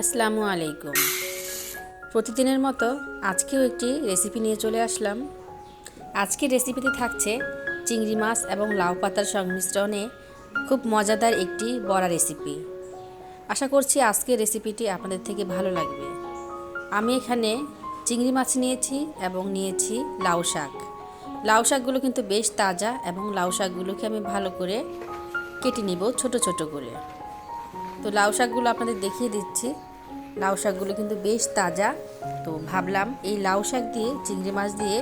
আসসালামু আলাইকুম। প্রতিদিনের মতো আজকেও একটি রেসিপি নিয়ে চলে আসলাম। আজকের রেসিপিতে থাকছে চিংড়ি মাছ এবং লাউ পাতার সংমিশ্রণে খুব মজাদার একটি বড়া রেসিপি। আশা করছি আজকের রেসিপিটি আপনাদের থেকে ভালো লাগবে। আমি এখানে চিংড়ি মাছ নিয়েছি এবং নিয়েছি লাউ শাক। লাউ শাকগুলো কিন্তু বেশ তাজা এবং লাউ শাকগুলোকে আমি ভালো করে কেটে নিব ছোট ছোট করে। তো লাউ শাকগুলো আপনাদের দেখিয়ে দিচ্ছি। লাউ শাকগুলো কিন্তু বেশ তাজা। তো ভাবলাম এই লাউ শাক দিয়ে, চিংড়ি মাছ দিয়ে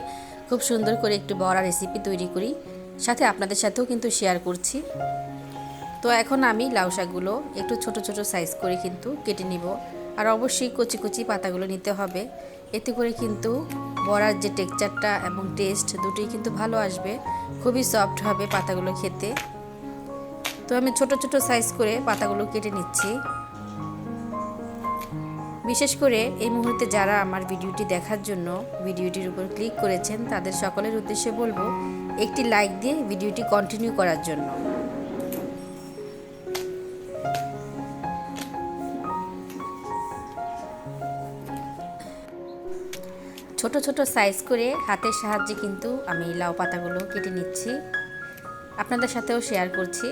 খুব সুন্দর করে একটু বড়া রেসিপি তৈরি করি। সাথে আপনাদের সাথেও কিন্তু শেয়ার করছি। তো এখন আমি লাউ শাকগুলো একটু ছোট ছোট সাইজ করে কিন্তু কেটে নিব। আর অবশ্যই কচি কচি পাতাগুলো নিতে হবে। এতে করে কিন্তু বড়ার যে টেক্সচারটা এবং টেস্ট দুটোই কিন্তু ভালো আসবে। খুবই সফট হবে পাতাগুলো খেতে। তো আমি ছোট ছোট সাইজ করে পাতাগুলো কেটে নিচ্ছি। বিশেষ করে এই মুহূর্তে যারা আমার ভিডিওটি দেখার জন্য ভিডিওটির উপর ক্লিক করেছেন, তাদের সকলের উদ্দেশ্যে বলব, একটি লাইক দিয়ে ভিডিওটি কন্টিনিউ করার জন্য। ছোট ছোট সাইজ করে হাতের সাহায্যে কিন্তু আমি লাউ পাতাগুলো কেটে নিচ্ছি। আপনাদের সাথেও শেয়ার করছি।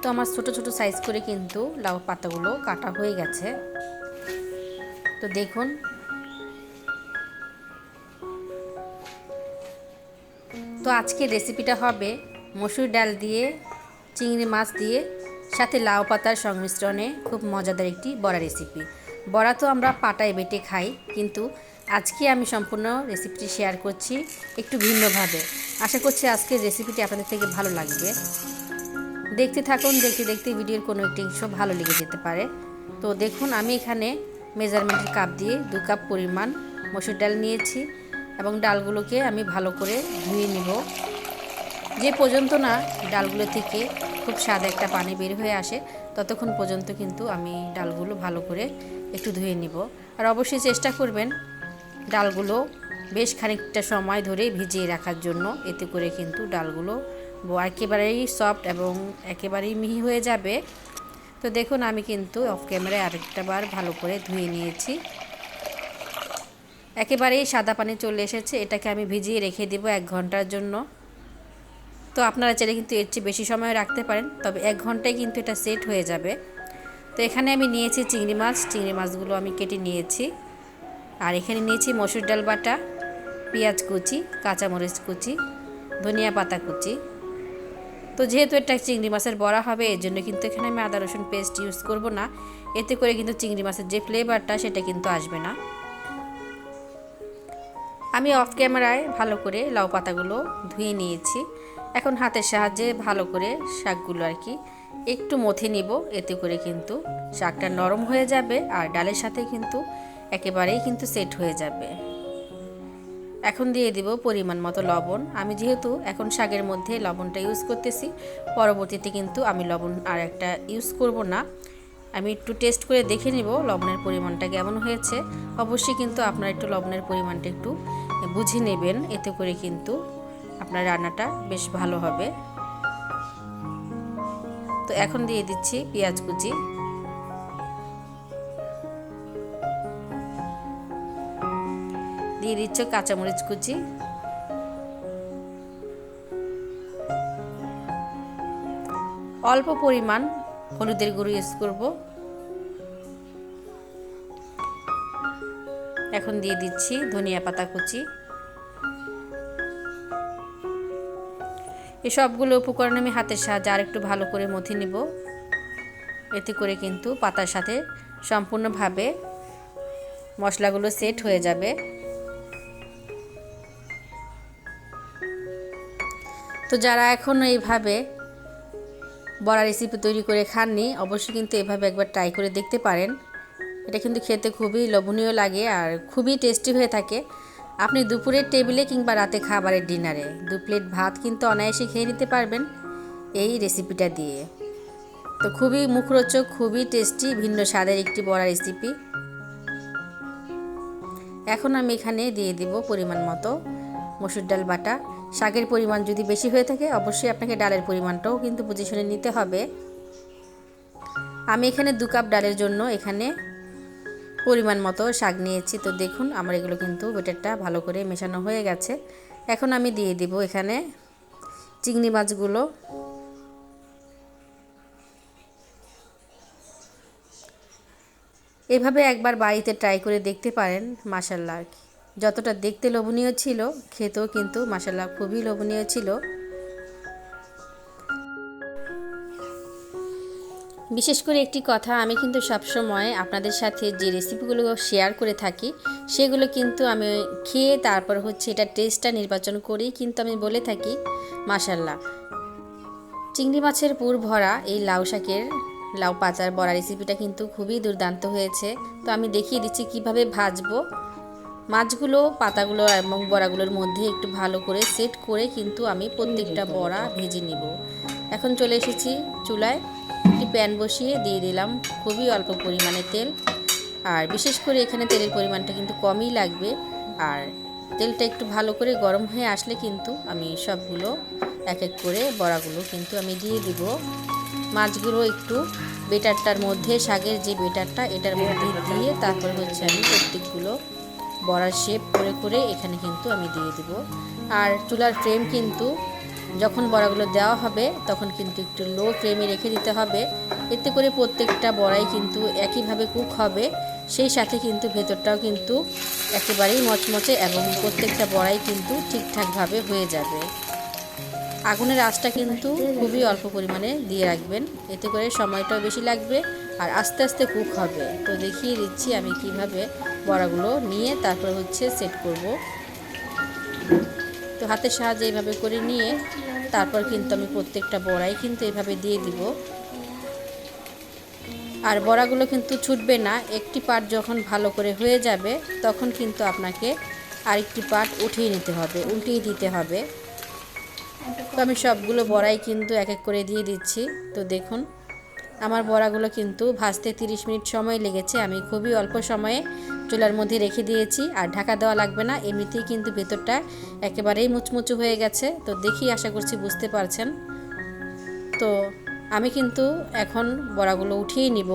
তো আমার ছোট ছোট সাইজ করে কিন্তু লাউ পাতাগুলো কাটা হয়ে গেছে। তো দেখুন। তো আজকের রেসিপিটা হবে মসুর ডাল দিয়ে, চিংড়ি মাছ দিয়ে, সাথে লাউ পাতার সংমিশ্রণে খুব মজাদার একটি বড়া রেসিপি বড়া তো আমরা পাটায় বেটে খাই, কিন্তু আজকে আমি সম্পূর্ণ রেসিপিটি শেয়ার করছি একটু ভিন্নভাবে। আশা করছি আজকের রেসিপিটি আপনাদের থেকে ভালো লাগবে। দেখতে থাকুন, দেখতে দেখতে ভিডিওর কোনো একটি অংশ ভালো লেগে যেতে পারে। তো দেখুন, আমি এখানে মেজারমেন্টের কাপ দিয়ে দু কাপ পরিমাণ মসুর ডাল নিয়েছি এবং ডালগুলোকে আমি ভালো করে ধুয়ে নিব। যে পর্যন্ত না ডালগুলো থেকে খুব সাদা একটা পানি বের হয়ে আসে, ততক্ষণ পর্যন্ত কিন্তু আমি ডালগুলো ভালো করে একটু ধুয়ে নিব। আর অবশ্যই চেষ্টা করবেন ডালগুলো বেশ খানিকটা সময় ধরে ভিজিয়ে রাখার জন্য, এতে করে কিন্তু ডালগুলো একেবারেই সফট এবং একেবারেই মিহি হয়ে যাবে। তো দেখুন, আমি কিন্তু অফ ক্যামেরায় আরেকটা বার ভালো করে ধুয়ে নিয়েছি। একেবারেই সাদা পানি চলে এসেছে, এটাকে আমি ভিজিয়ে রেখে দেব এক ঘণ্টার জন্য। তো আপনারা চাইলে কিন্তু এর চেয়ে বেশি সময় রাখতে পারেন, তবে এক ঘন্টায় কিন্তু এটা সেট হয়ে যাবে। তো এখানে আমি নিয়েছি চিংড়ি মাছ, চিংড়ি মাছগুলো আমি কেটে নিয়েছি। আর এখানে নিয়েছি মসুর ডাল বাটা, পেঁয়াজ কুচি, কাঁচামরিচ কুচি, ধনিয়া পাতা কুচি। তো যেহেতু এটা চিংড়ি মাছের বড়া হবে এর জন্য কিন্তু এখানে আমি আদা, রসুন পেস্ট ইউজ করব না। এতে করে কিন্তু চিংড়ি মাছের যে ফ্লেভারটা সেটা কিন্তু আসবে না। আমি অফ ক্যামেরায় ভালো করে লাউ পাতাগুলো ধুয়ে নিয়েছি। এখন হাতের সাহায্যে ভালো করে শাকগুলো আর কি একটু মথে নিব। এতে করে কিন্তু শাকটা নরম হয়ে যাবে আর ডালের সাথে কিন্তু একেবারেই কিন্তু সেট হয়ে যাবে। এখন দিয়ে দিব পরিমাণ মতো লবণ। আমি যেহেতু এখন শাকের মধ্যে লবণটা ইউজ করতেছি, পরবর্তীতে কিন্তু আমি লবণ আর একটা ইউজ করব না। আমি একটু টেস্ট করে দেখে নিব লবণের পরিমাণটা কেমন হয়েছে। অবশ্যই কিন্তু আপনারা একটু লবণের পরিমাণটা একটু বুঝে নেবেন, এতে করে কিন্তু আপনার রান্নাটা বেশ ভালো হবে। তো এখন দিয়ে দিচ্ছি পেঁয়াজ কুচি। দিয়ে দিচ্ছ কাঁচামরিচ কুচি। অল্প পরিমাণ হলুদের গুঁড়ো ইউজ করব। এখন দিয়ে দিচ্ছি ধনিয়া পাতা কুচি। এই সবগুলো উপকরণ আমি হাতের সাহায্যে আর একটু ভালো করে মথে নিব। এতে করে কিন্তু পাতার সাথে সম্পূর্ণভাবে মশলাগুলো সেট হয়ে যাবে। তো যারা এখনও এইভাবে বড়া রেসিপি তৈরি করে খাননি, অবশ্যই কিন্তু এভাবে একবার ট্রাই করে দেখতে পারেন। এটা কিন্তু খেতে খুবই লোভনীয় লাগে আর খুবই টেস্টি হয়ে থাকে। আপনি দুপুরের টেবিলে কিংবা রাতে খাবারের ডিনারে দু প্লেট ভাত কিন্তু অনায়াসে খেয়ে নিতে পারবেন এই রেসিপিটা দিয়ে। তো খুবই মুখরোচক, খুবই টেস্টি ভিন্ন স্বাদের একটি বড়া রেসিপি এখন আমি এখানে দিয়ে দিব পরিমাণ মতো মসুর ডাল বাটা। শাকের পরিমাণ যদি বেশি হয়ে থাকে, অবশ্যই আপনাকে ডালের পরিমাণটাও কিন্তু বুঝে নিতে হবে। আমি এখানে দু কাপ ডালের জন্য এখানে পরিমাণ মতো শাক নিয়েছি। তো দেখুন, আমার এগুলো কিন্তু বেটারটা ভালো করে মেশানো হয়ে গেছে। এখন আমি দিয়ে দিব এখানে চিংড়ি মাছগুলো। এভাবে একবার বাড়িতে ট্রাই করে দেখতে পারেন মাসাল্লাহ আর কি। যতটা দেখতে লোভনীয় ছিল, খেতেও কিন্তু মাসাল্লাহ খুবই লোভনীয় ছিল। বিশেষ করে একটি কথা, আমি কিন্তু সবসময় আপনাদের সাথে যে রেসিপিগুলো শেয়ার করে থাকি, সেগুলো কিন্তু আমি খেয়ে তারপর হচ্ছে এটা টেস্টটা নির্বাচন করেই কিন্তু আমি বলে থাকি মাসাল্লাহ চিংড়ি মাছের পুর ভরা এই লাউ শাকের, লাউ পাচার বড়া রেসিপিটা কিন্তু খুবই দুর্দান্ত হয়েছে। তো আমি দেখিয়ে দিচ্ছি কীভাবে ভাজবো। মাছগুলো, পাতাগুলো এবং বড়াগুলোর মধ্যে একটু ভালো করে সেট করে কিন্তু আমি প্রত্যেকটা বড়া ভেজে নিব। এখন চলে এসেছি চুলায়। একটি প্যান বসিয়ে দিয়ে দিলাম খুবই অল্প পরিমাণে তেল। আর বিশেষ করে এখানে তেলের পরিমাণটা কিন্তু কমই লাগবে। আর তেলটা একটু ভালো করে গরম হয়ে আসলে কিন্তু আমি সবগুলো এক এক করে বড়াগুলো কিন্তু আমি দিয়ে দিব। মাছগুলো একটু বেটারটার মধ্যে, শাকের যে বেটারটা, এটার মধ্যে দিয়ে তারপর হচ্ছে আমি প্রত্যেকগুলো বড়ার শেপ করে করে এখানে কিন্তু আমি দিয়ে দিব। আর চুলার ফ্রেম কিন্তু যখন বড়াগুলো দেওয়া হবে, তখন কিন্তু একটু লো ফ্লেমে রেখে দিতে হবে। এতে করে প্রত্যেকটা বড়াই কিন্তু একইভাবে কুক হবে। সেই সাথে কিন্তু ভেতরটাও কিন্তু একেবারেই মচমচে এবং প্রত্যেকটা বড়াই কিন্তু ঠিকঠাকভাবে হয়ে যাবে। আগুনের আঁচটা কিন্তু খুবই অল্প পরিমাণে দিয়ে রাখবেন। এতে করে সময়টাও বেশি লাগবে আর আস্তে আস্তে কুক হবে। তো দেখিয়ে দিচ্ছি আমি কীভাবে বড়াগুলো নিয়ে তারপর হচ্ছে সেট করব। তো হাতের সাহায্যে এইভাবে করে নিয়ে তারপর কিন্তু আমি প্রত্যেকটা বড়াই কিন্তু এভাবে দিয়ে দিব। আর বড়াগুলো কিন্তু ছুটবে না, একটি পাট যখন ভালো করে হয়ে যাবে তখন কিন্তু আপনাকে আরেকটি পাট উঠিয়ে নিতে হবে, উল্টিয়ে দিতে হবে। তো আমি সবগুলো বড়াই কিন্তু এক এক করে দিয়ে দিচ্ছি। তো দেখুন, আমার বড়াগুলো কিন্তু ভাজতে 30 মিনিট সময় লেগেছে, আমি খুবই অল্প সময়ে চুলার মধ্যে রেখে দিয়েছি, আর ঢাকা দেওয়া লাগবে না, এমনিতেই কিন্তু ভেতরটা একেবারেই মুচমুচু হয়ে গেছে। তো দেখি, আশা করছি বুঝতে পারছেন। তো আমি কিন্তু এখন বড়াগুলো উঠিয়ে নিব।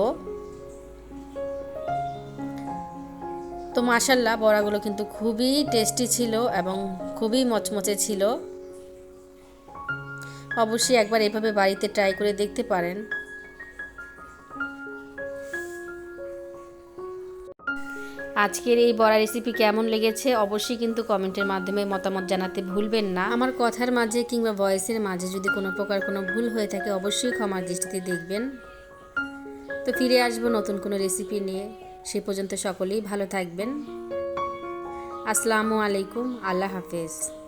তো মাসাল্লাহ বড়াগুলো কিন্তু খুবই টেস্টি ছিল এবং খুবই মচমচে ছিল। অবশ্যই একবার এভাবে বাড়িতে ট্রাই করে দেখতে পারেন। আজকের এই বড়া রেসিপি কেমন লেগেছে অবশ্যই কিন্তু কমেন্টের মাধ্যমে মতামত জানাতে ভুলবেন না। আমার কথার মাঝে কিংবা ভয়েসের মাঝে যদি কোনো প্রকার কোনো ভুল হয়ে থাকে অবশ্যই ক্ষমার দৃষ্টিতে দেখবেন। তো ফিরে আসব নতুন কোনো রেসিপি নিয়ে। সে পর্যন্ত সকলেই ভালো থাকবেন। আসসালামু আলাইকুম, আল্লাহ হাফেজ।